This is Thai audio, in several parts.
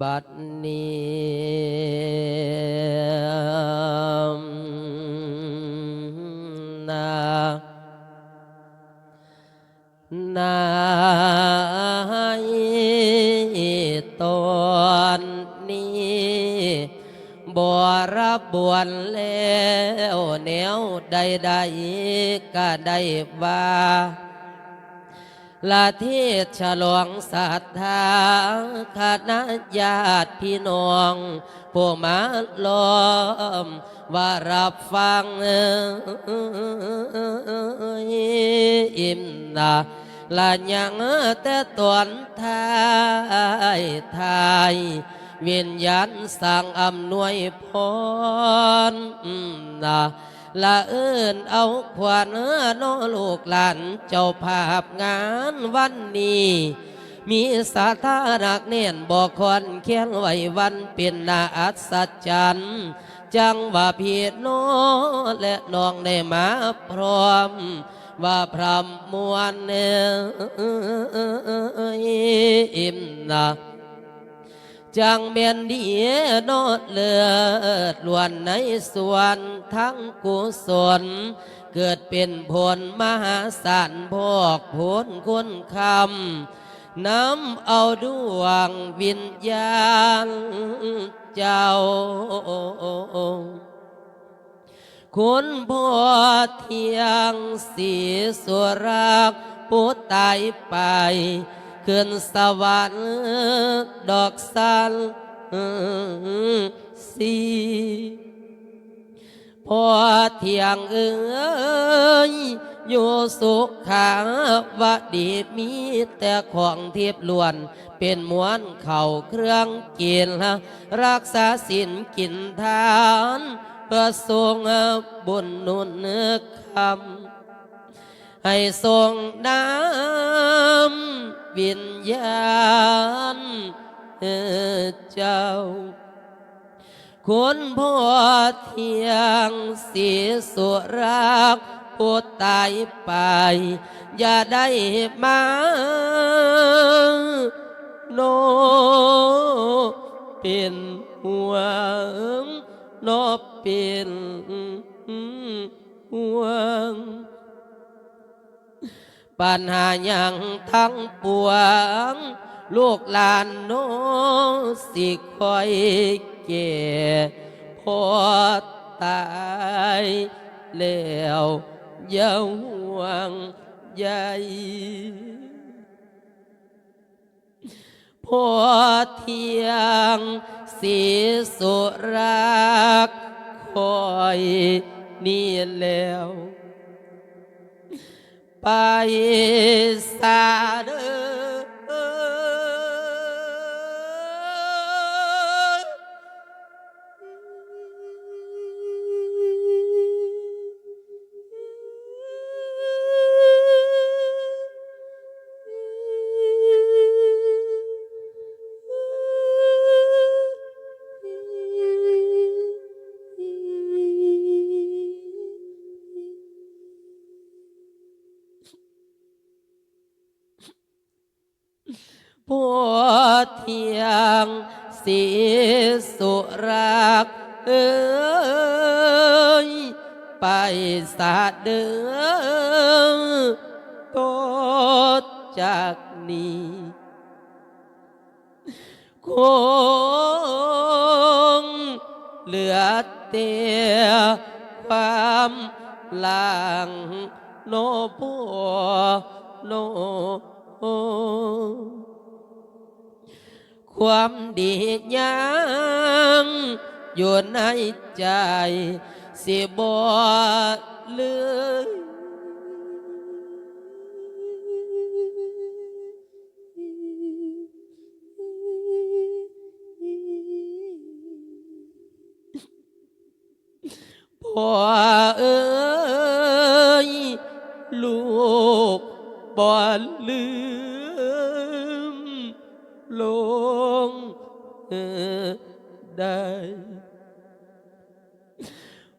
บัดนี้นานาตอนนี้บ่รับบวนแล้วแนวใดๆก็ได้ว่า ละที่ฉลองศรัทธาคณะญาติพี่น้องผู้มาล้อมว่ารับฟังอิมนาละยังแต่ตอนทายทายวิญญาณสั่งอำนวยพรนะ ละเอินเอาขวานโนลูกหลานเจ้าภาพงานวันนี้ มีสาธารักเนียนบอกคนเคียงไว้วันเป็นนาอัศจรรย์จังว่าพี่น้อและน้องได้มาพร้อม ว่าพรำมวลเอิ่มนะ จังเมียนดีโนดเลือดล้วนในส่วนทั้งกุศล เกิดเป็นผลมหาศาลพอกผลคุณคำน้ำเอาดวงวิญญาณเจ้า คุณพ่อเทียงสีสุรักผู้ตายไป ขึ้นสวรรค์ดอกสันสีพอเทียงเอ้ยอยู่สุขาวดีมีแต่ของเทียบล้วน เป็นมวนเข่าเครื่องกินรักษาสินกินทานเพื่อทรงบุญนุนเนื้อคำให้ทรงน้ำ วิญญาณเจ้า คุณพ่อเทียงสีสุรักผู้ตายไป อย่าได้มาโนเป็นห่วงนเป็นห่วง ปัญหาอย่างทั้งปวง ลูกหลานโนสิคอยเก่พอตายแล้วอย่าห่วงใยพอเทียงสีสุรักคอยนี่แล้ว ไปสาเด้อ คงเหลือเตียความหลังโนผัวโนความดียังอยู่ในใจสิบ่ลืม เอ้ยลูกบ่ลืมลงได้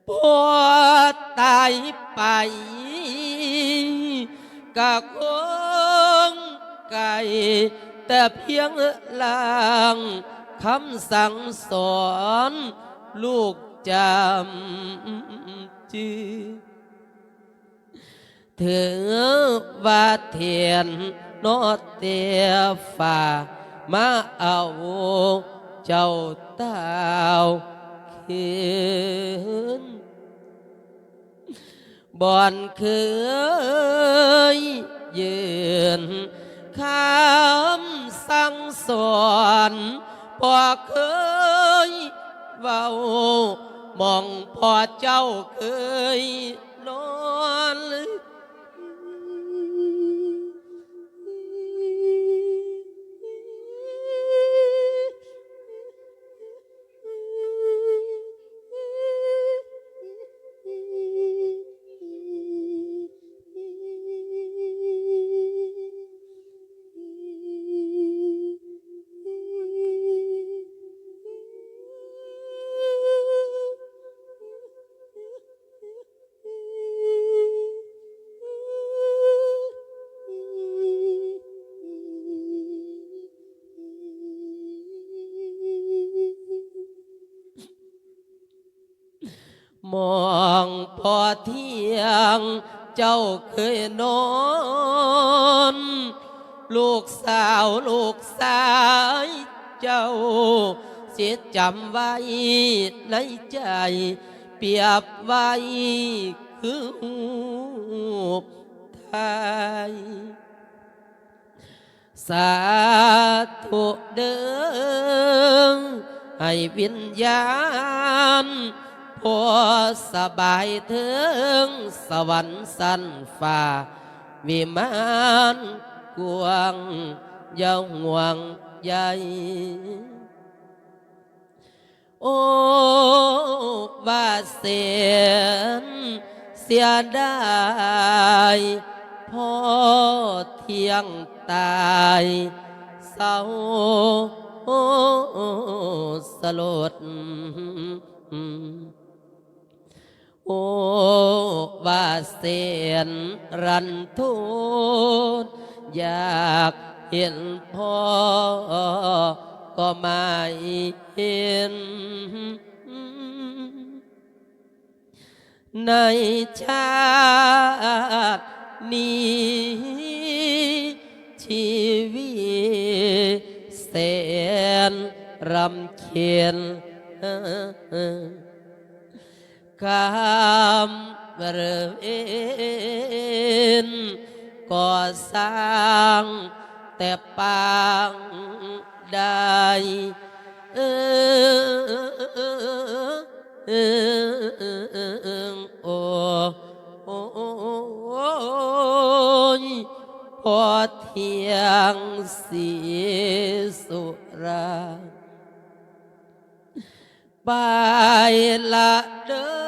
พอตายไปกะคงไก่แต่เพียงลางคำสั่งสอน ลูก จำจือถือว่าเทียนโนอเตียฝ่ามา มองพอเจ้าเคย เจ้าเคยนอน ลูกสาวลูกสายเจ้า เสียจำไว้ในใจ เปรียบไว้คือหูไทยสาธุเดิงให้วิญญาณ พอสบายถึงสวรรค์สันฟ้าวิมานกวางยาห่วงใยโอ้ว่าเสียนเสียได้พ่อเที่ยงตายเศร้าสลด โอ้ว่าเสียนรันทุนอยากเห็นพ่อก็ไม่เห็นในชาตินี้ชีวิตแสนรำเคียนามบริเวณก่อสร้างแต่ปางได้เออเออโอ้โอ้ยพอเที่ยงสีสุราไปละเด้อ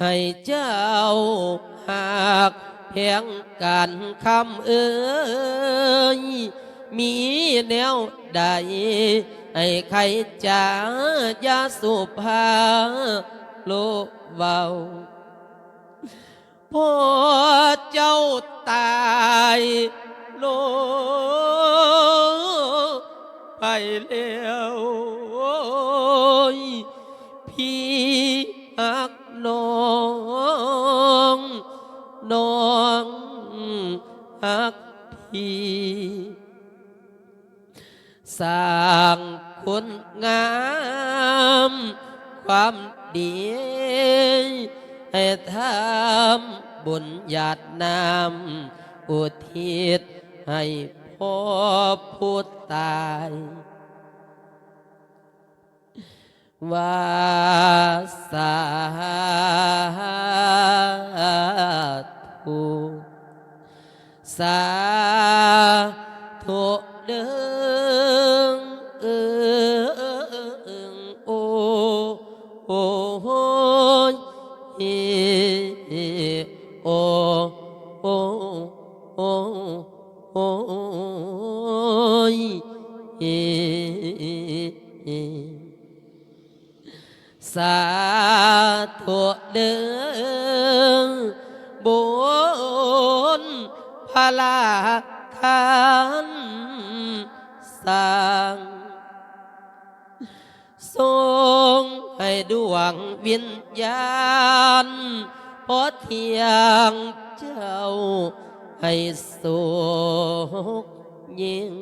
ให้เจ้าหากเพียงการคำเอ้ยมีแนวใด ให้ใครจะยาสุภาโลเบาพอเจ้าตา ธุเดิน งวิญญาณพอเทียงเจ้าให้สุขยิ่ง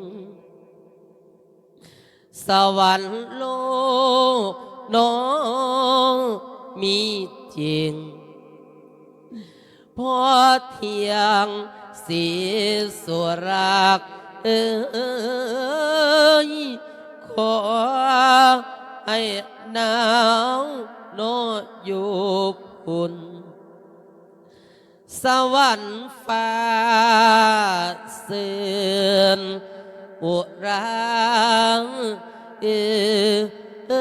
สวรรค์โลกน้องมีจริงพอเทียงสีสุรักเอ้ยขอให้หนาว โนอยู่คุณสวรรค์ฟ้าเสือนอุรางเอเอ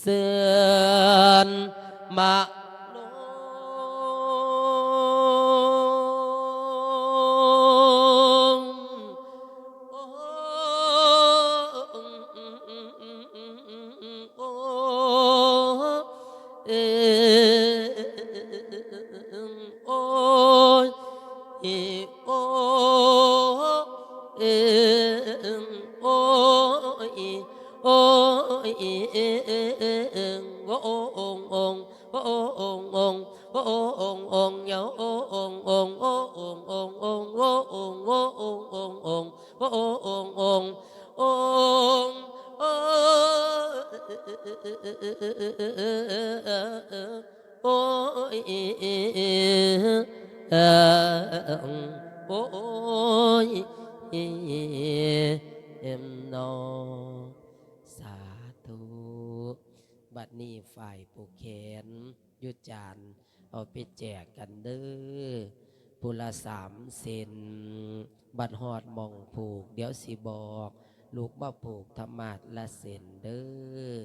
เสือนมา บัดนี้ฝ่ายผูกแขนยุจานเอาไปแจกกันเด้อปุละสามเซนบัดหอดมองผูก เดี๋ยวสิบอก ลูกมาผูกธรรมาดละเซนเด้อ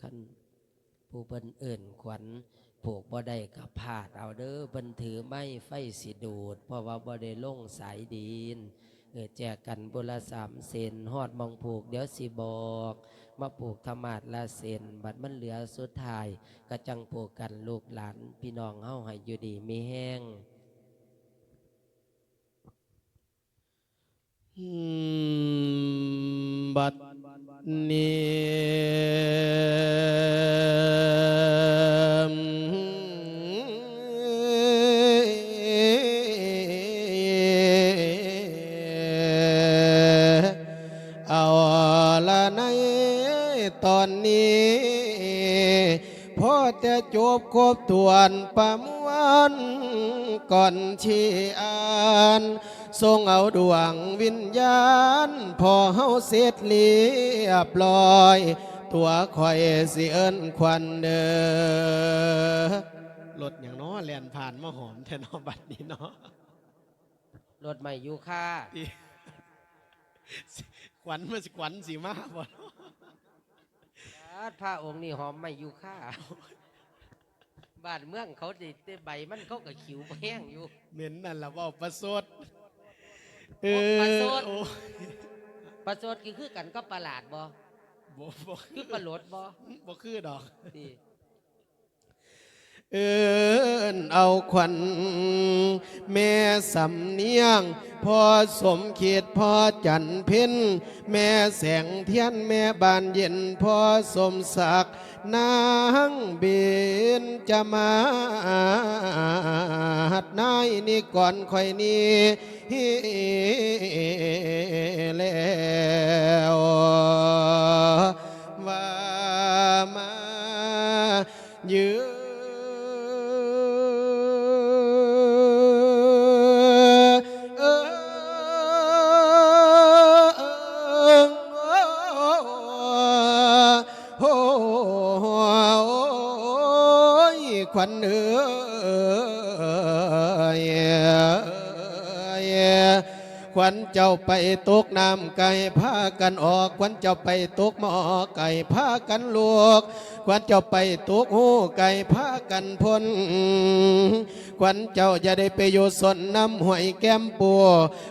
ขั้นผู้เบิ่นเอิ่นขวัญผูกบ่ได้กับพาดเอาเด้อเบิ่นถือไม้ไฟสิดูด เพราะว่าบ่ได้ลงสายดิน เออแจกกันบุละสามเซนหอดมองผูกเดี๋ยวสิบอก มาปลูกธรรมาดละเซนบัดมันเหลือสุดท้ายกระจังปลูกกันลูกหลาน พี่น้องเฮาให้อยู่ดีมีแห้งบัดนี้ พอจะจบครบถ้วนประมวลก่อนที่อ่านทรงเอาดวงวิญญาณ พอเฮาเสร็จเรียบร้อย ตัวคอยสิเอิ้นควันเด้อรถอย่างน้อแล่นผ่านมาหอมแทนอบัดนี้เนาะรถใหม่ยูค่าที่ขวัญมันสิขวัญสีมาบ่พระองค์นี่หอมไม่ยูค่า บ้านเมืองเขาดิแต่ใบมันเขาก็ขิวแห้งอยู่ เหม็นนั่นละเว่าประสดเอโอ้ประสดโอ้ประสดคือคือกันก็ประหลาดบ่บ่บ่คือประหลดบ่บ่คือดอกที่ เอินเอาขวัญแม่สำเนียงพอสมเขีดพอจันเพ็ญแม่แสงเทียนแม่บานเย็นพอสมศักดิ์นางเบนจะมาหัดนายนี่ก่อนค่อยนี้แล้วว่ามายืโขวัญเอ้ วัญเจ้าไปตกน้ำไก่พากันออกขวัญเจ้าไปตกหมอไก่พากันลวกขวัญเจ้าไปตกหูไก่พากันพ้นขวัญเจ้าจะได้ไปอยู่สนน้ำหวยแก้มปัว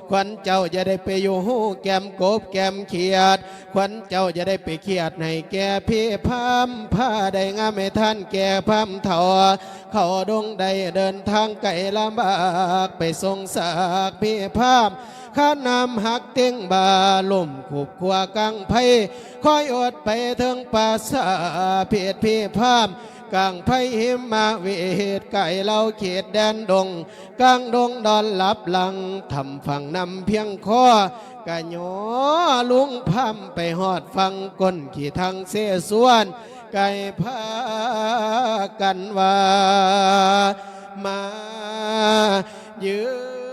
ขวัญเจ้าจะได้ไปอยู่หูแก้มกบแก้มเขียดขวัญเจ้าจะได้ไปเขียดในแก่พี่พามผ้าได้งามให้ท่านแก่พามเถาเขาดงได้เดินทางไกลลำบากไปทรงสากพี่พาม ข้านำหักเต็งบาล่มขุบขัวกังไพคอยอดไปถึงป่าสาเพียดพี่พามกลางไพหิมมาเวทไก่เราเขตแดนดงกลางดงดอนลับหลังทำฝั่งนำเพียงคอกะหยอลุงพัมไปหอดฟังก้นขี่ทางเสสวน ไก่พากันว่ามายือ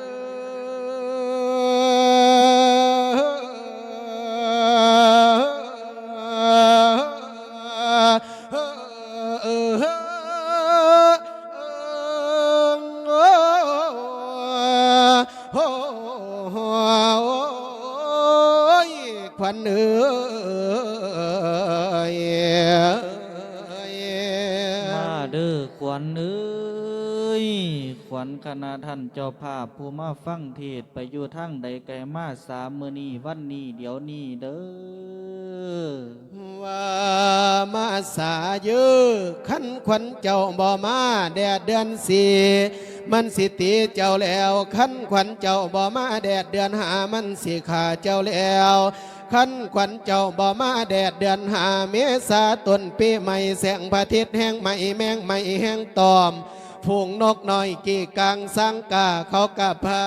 าเด้อขวัญเอ้ ย ขวัญคณะท่านเจ้าภาพผู้มาฟังเทศไปอยู่ทั้งใดไกลมาสามมือนี้วันนี้เดี๋ยวนี้เด้อว่ามาสาเยอะขันขวัญเจ้าบ่มาแดดเดือนสี่มันสิตีเจ้าแล้วขันขวัญเจ้าบ่มาแดดเดือนหามันสิขาเจ้าแล้ว ขันขวัญเจ้าบ่มาแดดเดือนหาเมษาต้นปีใหม่แสงพระอาทิตย์แห้งใหม่แมงใหม่แห้งตอมฝูงนกน้อยกี่กังสังกาเขากับพา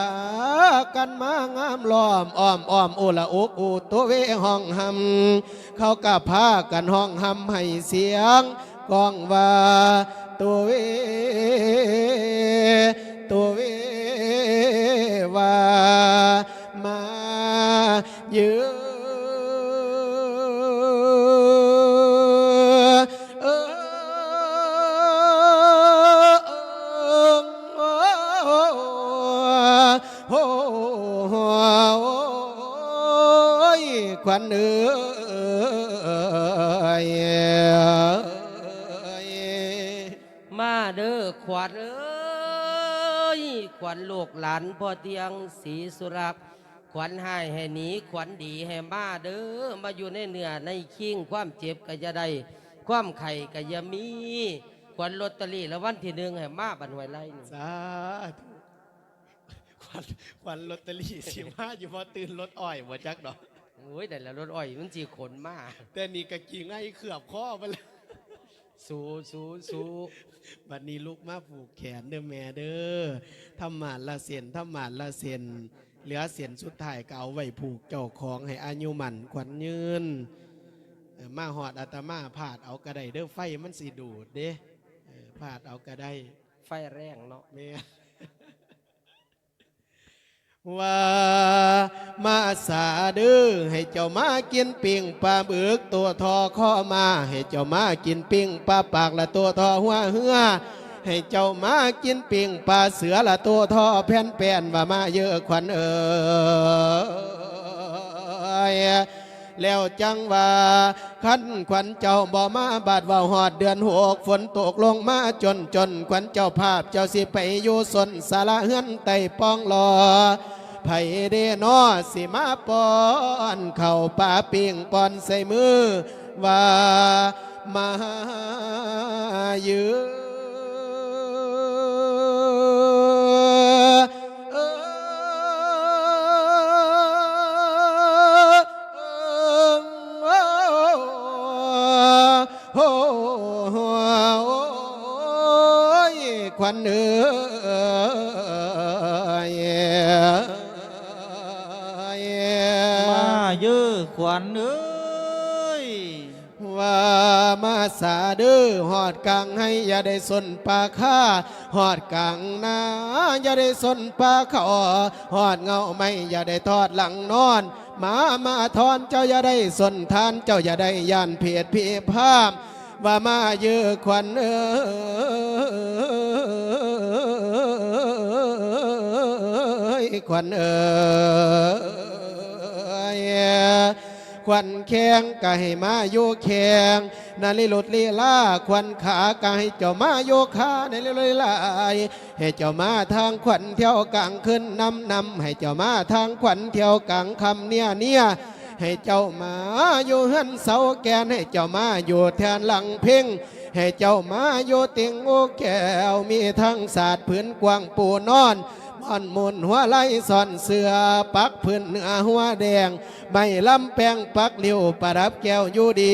กันมางามล้อมอ้อมอ้อมอุละอุกอูตัวเวห้องหำเขากับพากันห้องหำให้เสียงกองว่าตัวเวตัวเว สุรักษ์ขวัญให้ให้หนีขวัญดีให้มาเด้อมาอยู่ในเนื้อในคิงความเจ็บก็จะได้ ความไข่ก็จะมี ขวัญลอตเตอรี่แล้ววันที่หนึ่งให้มาบันไว้ไรนี่สาธุควันควันลอตเตอรี่สิมาอยู่พอตื่นรถอ้อยบ่จักดอก โอ้ยแต่ละรถอ้อยมันจีขนมาแต่นี่กะกิ่งไอ้เขือบข้อไปเลยสู้สู้สู้บัดนี้ลูกมาผูกแขนเด้อแม่เด้อทำหมานละเสียนทำหมานละเสียน เหลือเสียนสุดท้ายก็เอาไว้ผูกเจ้าของให้อายุมันขวัญยืนเออมาหอดอาตมาพาดเอากระไดเด้อไฟมันสิดูดเด้เออพาดเอากระไดไฟแรงเนาะแม่ว่ามาสาเดื้อให้เจ้ามากินปิ้งปลาเบึกตัวทอข้อมา ให้เจ้ามากินปิ้งปลาปากละตัวทอหัวเหือ ให้เจ้ามากินปิ้งปลาเสือละตัวท่อแผ่นแป้นว่ามาเยอะขวัญเอ่ยแล้วจังว่าขันขวัญเจ้าบ่มาบาดว่าหอดเดือนหกฝนตกลงมาจนจนขวัญเจ้าภาพเจ้าสิไปอยู่สนสาระเฮือนไต่ปองรอไผเดนอสิมาปอนเข่าป่าปิ่งปอนใส่มือว่ามาเยืโยขวัญเอ้ยมาเยอะขวัญเอ้ยว่ามาสาเดื้อหอดกังให้อย่าได้สนปลาค่าหอดกังนาอย่าได้สนปลาขอหอดเงาไม่อย่าได้ทอดหลังนอนมามาทอนเจ้าอย่าได้สนทานเจ้าอย่าได้ย่านเพียดพีภาพ ว่ามาเยอะขวัญเอ้ยขวัญเอ๋ยควันแข้งก็ให้มาโยแข้งนาลิลุดลีลาควันขาก็ให้เจ้ามาโยขาในลิลุดลีลายให้เจ้ามาทางขวัญเที่ยวกลางขึ้นนำนำให้เจ้ามาทางขวัญเที่ยวกลางคำเนี่ยเนี่ย ให้เจ้ามาอยู่หันเสาแกนให้เจ้ามาอยู่แทนหลังเพ่งให้เจ้ามาอยู่เตียงโอแก้วมีทั้งศาสตร์พื้นกว้างปูนอนม่อนมุนหัวไหลซ่อนเสือปักพื้นเนื้อหัวแดงไม่ลำแปงปักเลียวประดับแก้วอยู่ดี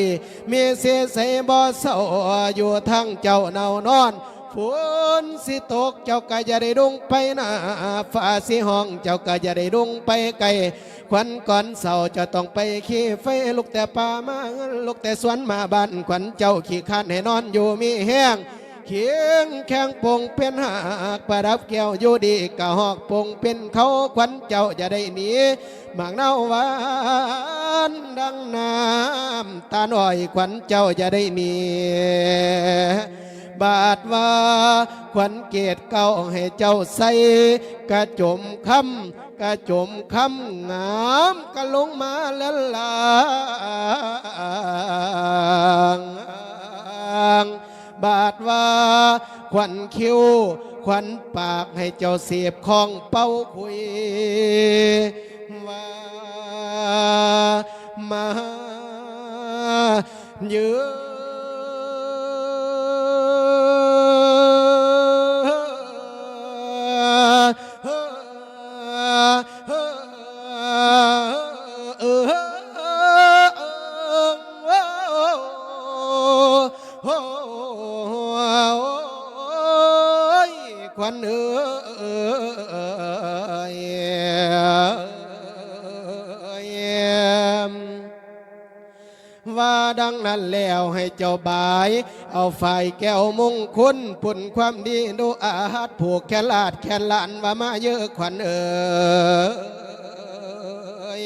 มีเสใสบ่เศร้าอยู่ทั้งเจ้าเนานอน ฝนสิตกเจ้าก็จะได้ดุงไปหน้าฟ้าสิห้องเจ้าก็จะได้ดุงไปไกลควันก่อนเสาจะต้องไปขี้ไฟลุกแต่ป่ามาลุกแต่สวนมาบ้านขวัญเจ้าขี้คันให้นอนอยู่มีแห้งเคียงแข้งปงเป็นหากประดับแก้วอยู่ดีกะหอกปงเป็นเขาขวัญเจ้าจะได้หนีหมากเน่าหวานดังน้ำตาหน่อยขวัญเจ้าจะได้หนี บาทว่าขวัญเกตเก่าให้เจ้าใส่กระจมคำกระจมคำงามกะลงมาแล้วลางบาทว่าขวัญคิ้วขวัญปากให้เจ้าเสียบของเป้าคุยว่ามาเยือ ค นั้นแล้วให้เจ้าบาย เอาไฟแก้วมงคลผลความดีดูอาหัดผูกแขนลาดแขนลานว่ามาเยอะขวัญเอ๋ย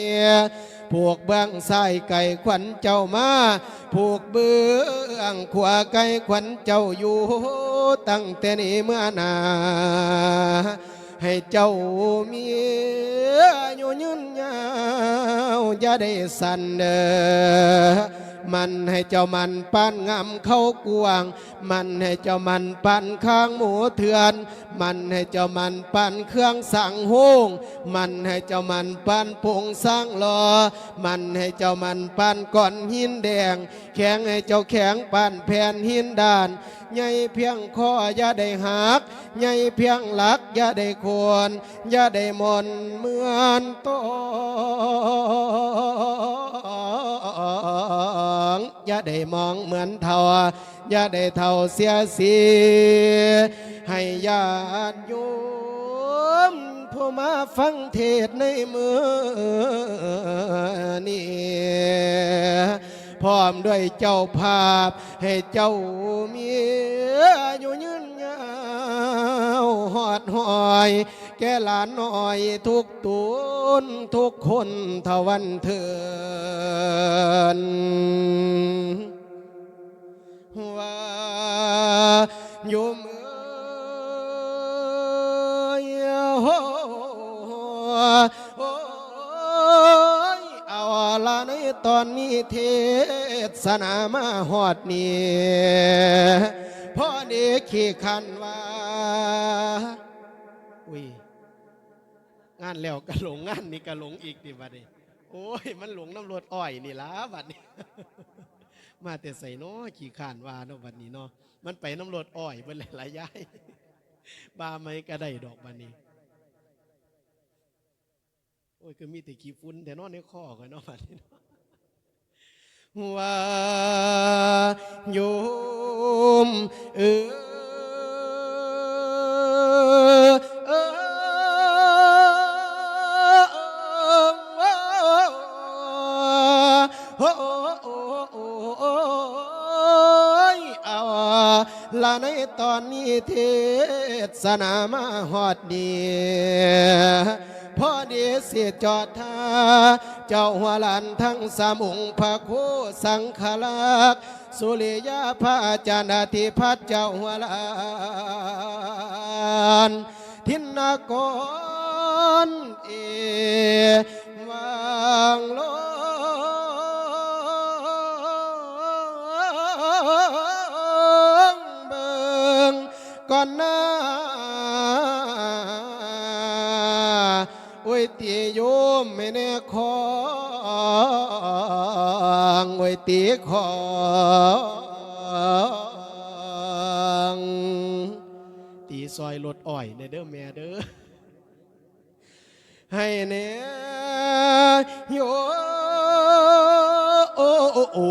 ผูกเบื้องซ้ายไก่ขวัญเจ้ามาผูกเบื้องขวาไก่ขวัญเจ้าอยู่ตั้งแต่นี้เมื่อนาให้เจ้ามีอายุยืนยาวอย่าได้สั่นเด้อ มันให้เจ้ามันปานงามเข้ากวาง มันให้เจ้ามันปั้นข้างหมูเถื่อน มันให้เจ้ามันปั้นเครื่องสั่งโฮงมันให้เจ้ามันปั้นผงสร้างลอ มันให้เจ้ามันปั้นก้อนหินแดง แข็งให้เจ้าแข็งปั้นแผ่นหินด้านใหญ่เพียงคออย่าได้หักใหญ่เพียงหลักอย่าได้ควรอย่าได้มนเหมือนต องอย่าได้มองเหมือนเท่าอย่าได้เท่าเสียสีให้ญาติโยมผู้มาฟังเทศในมือนี้พร้อมด้วยเจ้าภาพ ให้เจ้ามีอายุยืนยาวหอดหอย แก่หลานน้อยทุกตุนทุกคนทวันเถินว่าโยมเอ้ยโอ้โอ้ยเอาละในตอนนี้เทศนามาหอดนี่พ่อเด็กขี้คันว่า งานแล้วก็หลงงานนี่ก็หลงอีกดิบัดนี้โอ้ย มันหลงน้ำรดอ้อยนี่ละบัดนี้ มาแต่ใส่นาะขี่ขานว่าเนาะบัดนี้เนาะมันไปน้ำรดอ้อยเบิ่นหลายๆย้ายบาไม่ก็ได้ดอกบัดนี้ โอ้ยก็มีแต่ขี้ฟุ้นแต่นอนในคอกันเนาะบัดนี้ว่าโยมเออ โอ้โอ้ยเอาละในตอนนี้เทศนามาฮอดดีพอดีเสียจอดท่าเจ้าหัวหลานทั้งสามองค์พระโคสังขลักษณ์สุริยาพระอาจารย์อาทิพัฒน์เจ้าหัวหลานทินนากอนเอวางโล ก่อนหน้าโอ้ยตีโยมไม่แน่ของโอ้ยตีของตีซอยรถอ้อยในเด้อแม่เด้อให้เน่โยโอ้โอ้โอ้